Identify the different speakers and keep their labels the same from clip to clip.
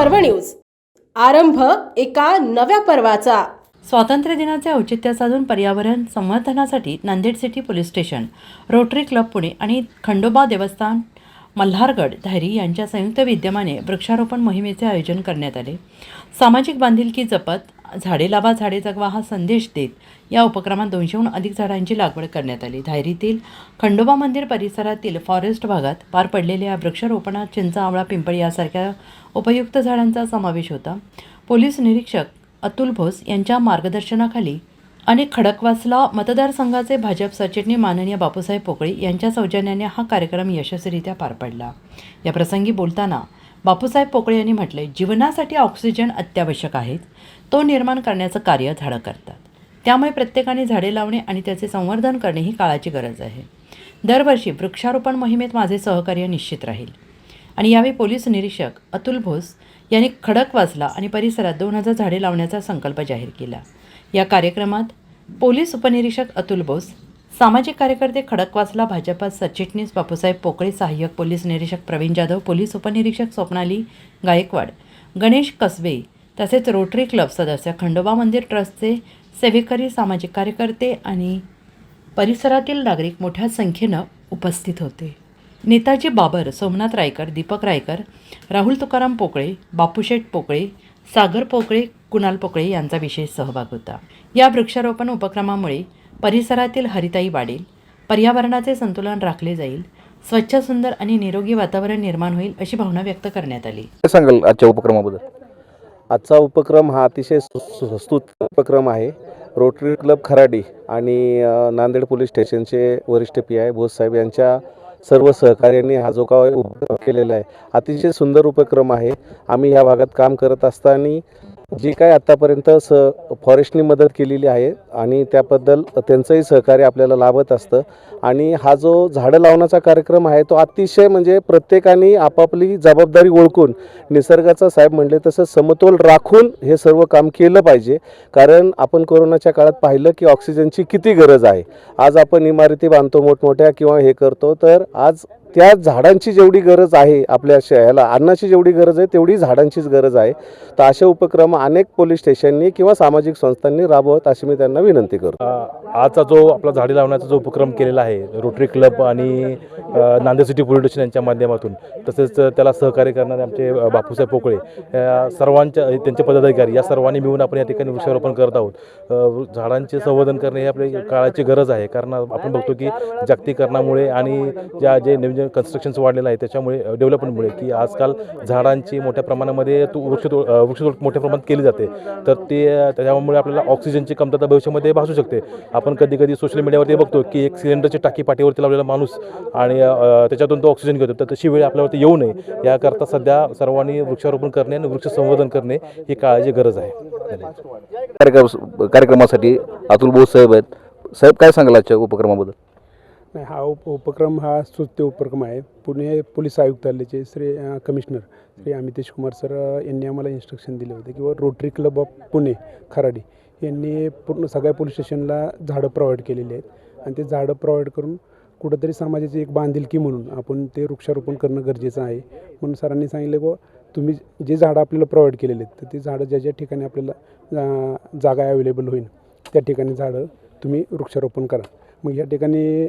Speaker 1: पर्व न्यूज. आरंभ एका नव्या पर्वाचा.
Speaker 2: स्वातंत्र्य दिनाचे औचित्य साधून पर्यावरण संवर्धनासाठी Nanded city police station Rotary club Pune आणि खंडोबा देवस्थान मल्हारगड धायरी यांच्या संयुक्त विद्यमाने वृक्षारोपण मोहिमेचे आयोजन करण्यात आले. सामाजिक बांधिलकी जपत झाडे लावा झाडे जगवा हा संदेश देत या उपक्रमात दोनशेहून अधिक झाडांची लागवड करण्यात आली. धायरीतील खंडोबा मंदिर परिसरातील फॉरेस्ट भागात पार पडलेल्या या वृक्षारोपणात चिंचा आवळा पिंपळ यासारख्या उपयुक्त झाडांचा समावेश होता. पोलीस निरीक्षक अतुल भोस यांच्या मार्गदर्शनाखाली अनेक खडकवासला मतदारसंघाचे भाजप सचिटणी माननीय बापूसाहेब पोकळे यांच्या सौजन्याने हा कार्यक्रम यशस्वीरित्या पार पडला. या प्रसंगी बोलताना बापूसाहेब पोकळे यांनी म्हटले जीवनासाठी ऑक्सिजन अत्यावश्यक आहे तो निर्माण करण्याचं कार्य झाडं करतात. त्यामुळे प्रत्येकाने झाडे लावणे आणि त्याचे संवर्धन करणे ही काळाची गरज आहे. दरवर्षी वृक्षारोपण मोहिमेत माझे सहकार्य निश्चित राहील. आणि यावेळी पोलीस निरीक्षक अतुल भोस यांनी खडक वाजला आणि परिसरात दोन हजार झाडे लावण्याचा संकल्प जाहीर केला. या कार्यक्रमात पोलीस उपनिरीक्षक अतुल बोस सामाजिक कार्यकर्ते खडकवासला भाजपा सरचिटणीस बापूसाहेब पोकळे सहाय्यक पोलीस निरीक्षक प्रवीण जाधव पोलीस उपनिरीक्षक स्वप्नाली गायकवाड गणेश कसबे तसेच रोटरी क्लब सदस्य खंडोबा मंदिर ट्रस्टचे सेवेकरी सामाजिक कार्यकर्ते आणि परिसरातील नागरिक मोठ्या संख्येनं उपस्थित होते. नेताजी बाबर सोमनाथ रायकर दीपक रायकर राहुल तुकाराम पोकळे बापूशेठ पोकळे सागर पोकळे कुणाल पोकळे यांचा विशेष सहभाग होता. या वृक्षारोपण उपक्रमामुळे परिसरातील हरिताई वाढेल. पर्यावरणाचे संतुलन राखले जाईल. स्वच्छ सुंदर आणि निरोगी वातावरण निर्माण होईल अशी भावना व्यक्त करण्यात आली.
Speaker 3: सांगाल आजच्या उपक्रमाबद्दल? आजचा उपक्रम हा अतिशय सु- सुस्तुत उपक्रम आहे. रोटरी क्लब खराडी आणि अ, नांदेड पोलीस स्टेशनचे वरिष्ठ पी आय भोस साहेब यांच्या सर्व सहकार्यांनी हा जो काय उपक्रम केलेला आहे अतिशय सुंदर उपक्रम आहे. आम्ही या भागात काम करत असताना जी काय आत्तापर्यंत स फॉरेस्टनी मदत केलेली आहे आणि त्याबद्दल त्यांचंही सहकार्य आपल्याला लाभत असतं. आणि हा जो झाडं लावण्याचा कार्यक्रम आहे तो अतिशय म्हणजे प्रत्येकाने आपापली जबाबदारी ओळखून निसर्गाचा साहेब म्हणले तसं समतोल राखून हे सर्व काम केलं पाहिजे. कारण आपण कोरोनाच्या काळात पाहिलं की ऑक्सिजनची किती गरज आहे. आज आपण इमारती बांधतो मोठमोठ्या किंवा हे करतो तर आज त्या झाडांची जेवढी गरज आहे आपल्या शहराला अन्नाची जेवढी गरज आहे तेवढी झाडांचीच गरज आहे. तर असे उपक्रम अनेक पोलीस स्टेशननी किंवा सामाजिक संस्थांनी राबवत अशी मी त्यांना विनंती करतो.
Speaker 4: आजचा जो आपला झाडे लावण्याचा जो उपक्रम केलेला आहे रोटरी क्लब आणि नांदेड सिटी पोलीस स्टेशन यांच्या माध्यमातून तसेच त्याला सहकार्य करणारे आमचे बापूसाहेब पोकळे या सर्वांच्या त्यांचे पदाधिकारी या सर्वांनी मिळून आपण या ठिकाणी वृक्षारोपण करत आहोत. झाडांचे संवर्धन करणे ही आपल्या काळाची गरज आहे. कारण आपण बघतो की जागतिकरणामुळे आणि ज्या जे नवीन कन्स्ट्रक्शन्स वाढलेलं आहे त्याच्यामुळे डेव्हलपमेंटमुळे की आजकाल झाडांची मोठ्या प्रमाणामध्ये तू वृक्षतोड वृक्षतोड मोठ्या प्रमाणात केली जाते. तर ते त्याच्यामुळे आपल्याला ऑक्सिजनची कमतरता भविष्यामध्ये भासू शकते. आपण कधी कधी सोशल मीडियावरती बघतो की एक सिलेंडरची टाकी पाठीवरती लावलेला माणूस आणि त्याच्यातून तो ऑक्सिजन घेतो. तर तशी वेळ आपल्यावरती येऊ नये. याकरता सध्या सर्वांनी वृक्षारोपण करणे आणि वृक्ष संवर्धन करणे ही काळाची गरज आहे.
Speaker 3: कार्यक्रम कार्यक्रमासाठी अतुल बोस साहेब आहेत. साहेब काय सांगाल आजच्या उपक्रमाबद्दल?
Speaker 5: नाही हा उप उपक्रम हा स्तुत्य उपक्रम आहे. पुणे पोलीस आयुक्तालयाचे श्री कमिशनर श्री अमितेश कुमार सर यांनी आम्हाला इन्स्ट्रक्शन दिले होते किंवा Rotary club of Pune Kharadi यांनी पूर्ण सगळ्या पोलीस स्टेशनला झाडं प्रोव्हाइड केलेली आहेत. आणि ते झाडं प्रोव्हाइड करून कुठंतरी समाजाची एक बांधिलकी म्हणून आपण ते वृक्षारोपण करणं गरजेचं आहे. म्हणून सरांनी सांगितलं की बुवा, तुम्ही जे झाडं आपल्याला प्रोव्हाइड केलेले आहेत तर ते झाडं ज्या ज्या ठिकाणी आपल्याला जागा अवेलेबल होईल त्या ठिकाणी झाडं तुम्ही वृक्षारोपण करा. मग या ठिकाणी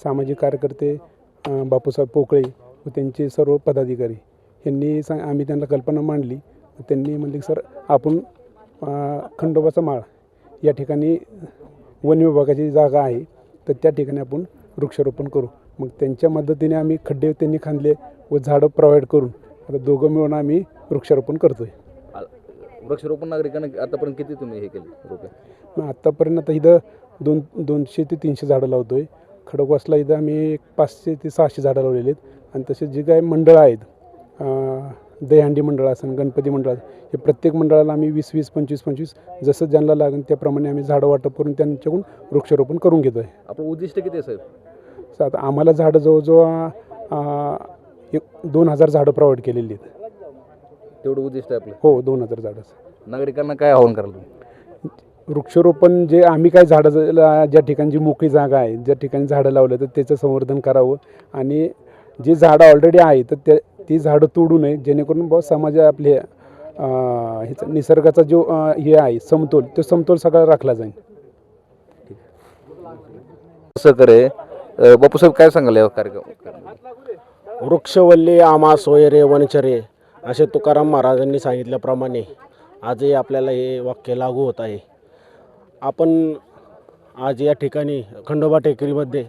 Speaker 5: सामाजिक कार्यकर्ते बापूसाहेब पोकळे व त्यांचे सर्व पदाधिकारी यांनी सांग आम्ही त्यांना कल्पना मांडली. त्यांनी म्हणले की सर आपण खंडोबाचा माळ या ठिकाणी वन विभागाची जागा आहे तर त्या ठिकाणी आपण वृक्षारोपण करू. मग त्यांच्या मदतीने आम्ही खड्डे त्यांनी खांदले व झाडं प्रोव्हाइड करून आता दोघं मिळून आम्ही वृक्षारोपण करतो आहे
Speaker 3: वृक्षारोपण नागरिकांना आतापर्यंत किती तुम्ही हे केले रोपे?
Speaker 5: मग आत्तापर्यंत आता इथं दोन दोनशे ते तीनशे झाडं लावतो आहे खडकवासला इथं आम्ही एक पाचशे ते सहाशे झाडं लावलेली आहेत. आणि तसे जे काही मंडळं आहेत दहीहंडी मंडळ असेल गणपती मंडळ असेल, हे प्रत्येक मंडळाला आम्ही वीस वीस पंचवीस पंचवीस जसं ज्यांना लागेल त्याप्रमाणे आम्ही झाडं वाटप करून त्यांच्याकडून वृक्षारोपण करून घेतो आहे
Speaker 3: आपलं उद्दिष्ट किती आहे साहेब?
Speaker 5: तर आता आम्हाला झाडं जवळजवळ एक दोन हजार झाडं प्रोव्हाइड केलेली आहेत.
Speaker 3: तेवढं उद्दिष्ट आहे आपलं?
Speaker 5: हो दोन हजार झाडं.
Speaker 3: नागरिकांना काय आव्हान कराल तुम्ही?
Speaker 5: वृक्षारोपण जे आम्ही काय झाडं ज- ला- ज्या ठिकाणी जी मोकळी जागा आहे ज्या ठिकाणी झाडं लावलं तर त्याचं संवर्धन करावं. आणि जी झाडं ऑलरेडी आहे तर त्या ती झाडं तोडू नये जेणेकरून बुवा समाज आपले ह्याचा निसर्गाचा जो हे आहे समतोल तो समतोल सगळा राखला जाईल.
Speaker 3: सहकार्य अ, बापूसाहेब काय सांगाल या कार्यक्रम?
Speaker 6: वृक्षवल्ली आमा सोयरे वनचरे असे तुकाराम महाराजांनी सांगितल्याप्रमाणे आजही आपल्याला हे वाक्य लागू होत आहे. आपण आज या ठिकाणी खंडोबा टेकडीमध्ये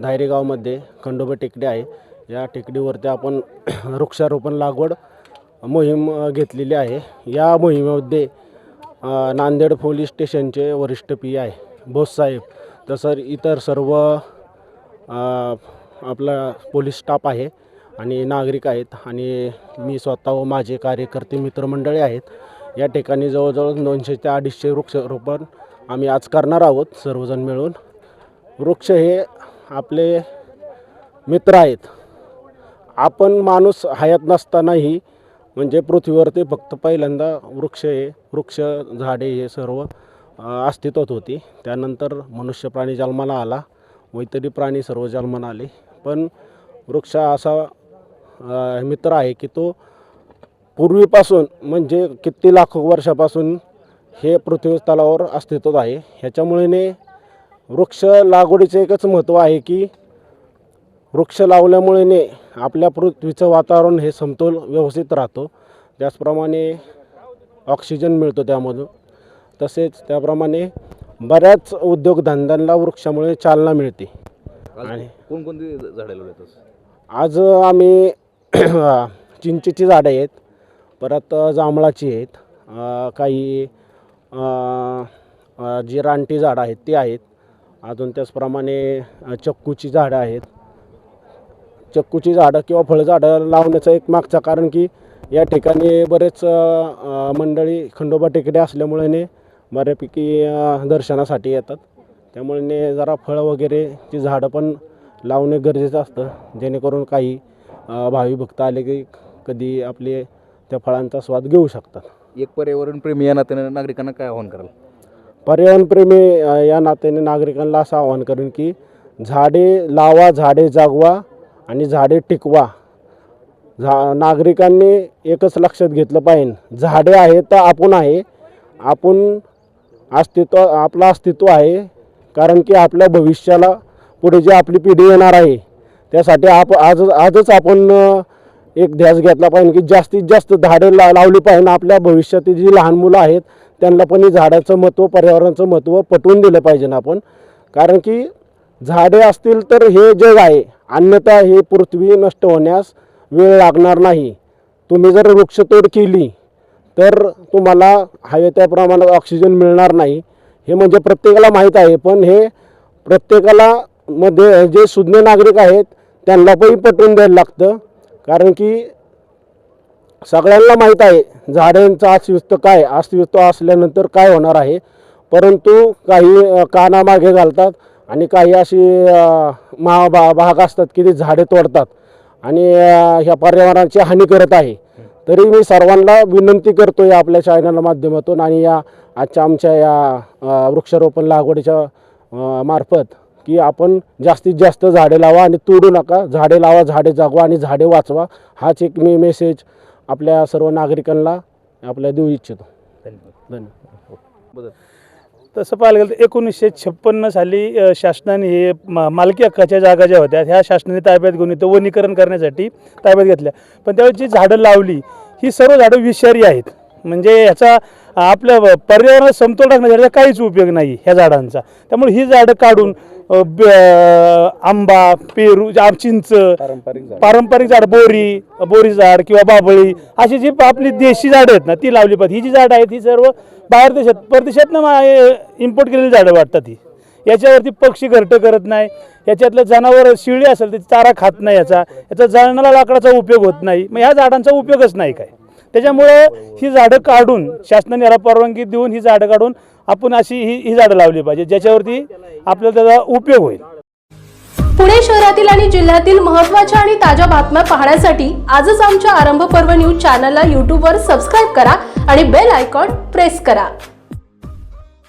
Speaker 6: धायरेगावमध्ये खंडोबा टेकडी आहे. या टेकडीवरती आपण वृक्षारोपण लागवड मोहीम घेतलेली आहे. या मोहिमेमध्ये नांदेड पोलीस स्टेशनचे वरिष्ठ पी आय बोससाहेब तसं इतर सर्व आपला पोलीस स्टाफ आहे आणि नागरिक आहेत आणि मी स्वतः व माझे कार्यकर्ते मित्रमंडळी आहेत. या ठिकाणी जवळजवळ दोनशे ते अडीचशे वृक्षारोपण आम्ही आज करणार आहोत सर्वजण मिळून. वृक्ष हे आपले मित्र आहेत. आपण माणूस हयात नसतानाही म्हणजे पृथ्वीवरती फक्त पहिल्यांदा वृक्ष हे वृक्ष झाडे हे सर्व अस्तित्वात होती. त्यानंतर मनुष्य प्राणी जन्माला आला. व इतरही प्राणी सर्व जन्माला आले. पण वृक्ष असा मित्र आहे की तो पूर्वीपासून म्हणजे किती लाखो वर्षापासून हे पृथ्वी तलावर अस्तित्वात आहे. ह्याच्यामुळे वृक्ष लागवडीचं एकच महत्त्व आहे की वृक्ष लावल्यामुळे आपल्या पृथ्वीचं वातावरण हे समतोल व्यवस्थित राहतो. त्याचप्रमाणे ऑक्सिजन मिळतो त्यामधून. तसेच त्याप्रमाणे बऱ्याच उद्योगधंद्यांना वृक्षामुळे चालना मिळते. आणि
Speaker 3: कोणकोणती झाडे लावले
Speaker 6: आज आम्ही चिंचेची झाडं आहेत परत जांभळाची आहेत काही जी रानटी झाडं आहेत ती आहेत. अजून त्याचप्रमाणे चक्कूची झाडं आहेत. चक्कूची झाडं किंवा फळझाडं लावण्याचं एक मागचं कारण की या ठिकाणी बरेच मंडळी खंडोबा टेकडे असल्यामुळे बऱ्यापैकी दर्शनासाठी येतात. त्यामुळे जरा फळं वगैरेची झाडं पण लावणे गरजेचं असतं. जेणेकरून काही भावी भक्त आले की कधी आपले त्या फळांचा स्वाद घेऊ शकतात.
Speaker 3: एक पर्यावरण प्रेमी या नात्याने नागरिकांना काय आवाहन कराल?
Speaker 6: पर्यावरणप्रेमी अ, या नात्याने नागरिकांना असं आवाहन करेन की झाडे लावा झाडे जागवा आणि झाडे टिकवा. झा नागरिकांनी एकच लक्षात घेतलं पाहिजे झाडे आहे तर आपण आहे. आपण अस्तित्व आपलं अस्तित्व आहे कारण की आपल्या भविष्याला पुढे जी आपली पिढी येणार आहे त्यासाठी आप आज आजच आपण अ, एक ध्यास घेतला पाहिजे की जास्तीत जास्त झाडे ला लावली पाहिजे. आपल्या भविष्यातील जी लहान मुलं आहेत त्यांना पण झाडाचं महत्त्व पर्यावरणाचं महत्त्व पटवून दिलं पाहिजे ना आपण. कारण की झाडे असतील तर हे जग आहे. अन्यथा हे पृथ्वी नष्ट होण्यास वेळ लागणार नाही. तुम्ही जर वृक्षतोड केली तर तुम्हाला हवे त्या प्रमाणात ऑक्सिजन मिळणार नाही. हे म्हणजे प्रत्येकाला माहीत आहे पण हे प्रत्येकाला मध्ये जे सुज्ञ नागरिक आहेत त्यांना पण पटवून द्यायला लागतं. कारण की सगळ्यांना माहीत आहे झाडांचं अस्तित्व काय अस्तित्व असल्यानंतर काय होणार आहे. परंतु काही कानामागे घालतात आणि काही अशी महाभा भाग असतात की ते झाडे तोडतात आणि ह्या पर्यावरणाची हानी करत आहे. तरी मी सर्वांना विनंती करतो या आपल्या चॅनल माध्यमातून आणि या आजच्या आमच्या या वृक्षारोपण लागवडीच्या मार्फत की आपण जास्तीत जास्त झाडे लावा आणि तोडू नका. झाडे लावा झाडे जागवा आणि झाडे वाचवा. हाच एक मी मेसेज आपल्या सर्व नागरिकांना आपल्या देऊ इच्छितो. धन्यवाद.
Speaker 7: तसं पाहायला गेलं तर एकोणीसशे छप्पन्न साली शासनाने हे मा मालकी हक्काच्या जागा ज्या होत्या ह्या शासनाने ताब्यात घेऊन इथं वनीकरण करण्यासाठी ताब्यात घेतल्या. पण त्यावेळी जी झाडं लावली ही सर्व झाडं विषारी आहेत. म्हणजे ह्याचा आपल्या व- पर्यावरणात समतोल राखण्यासाठी काहीच उपयोग नाही ह्या झाडांचा. त्यामुळे ही झाडं काढून आंबा पेरू चिंच
Speaker 5: पारंपरिक झाड.
Speaker 7: पारंपरिक झाड बोरी बोरी झाड किंवा बाबळी अशी जी आपली देशी झाडं आहेत ना ती लावली पाहिजे. ही जी झाडं आहेत ही सर्व बाहेर देशात परदेशातनं इम्पोर्ट केलेली झाडं वाटतात ही. याच्यावरती पक्षी घरटं करत नाही. याच्यातलं जनावर शिळी असेल तर चारा खात नाही याचा. याचा जळणाला लाकडाचा उपयोग होत नाही. मग ह्या झाडांचा उपयोगच नाही काय? त्याच्यामुळं ही झाडं काढून शासनाने याला परवानगी देऊन ही झाडं काढून आपण अशी ही ही झाडं लावली पाहिजे ज्याच्यावरती आपल्याला त्याचा उपयोग होईल.
Speaker 1: पुणे शहरातील आणि जिल्ह्यातील महत्त्वाच्या आणि ताज्या बातम्या पाहण्यासाठी आजच आमच्या आरंभ पर्व न्यूज चॅनलला यूट्यूबवर सबस्क्राईब करा आणि बेल आयकॉन प्रेस करा.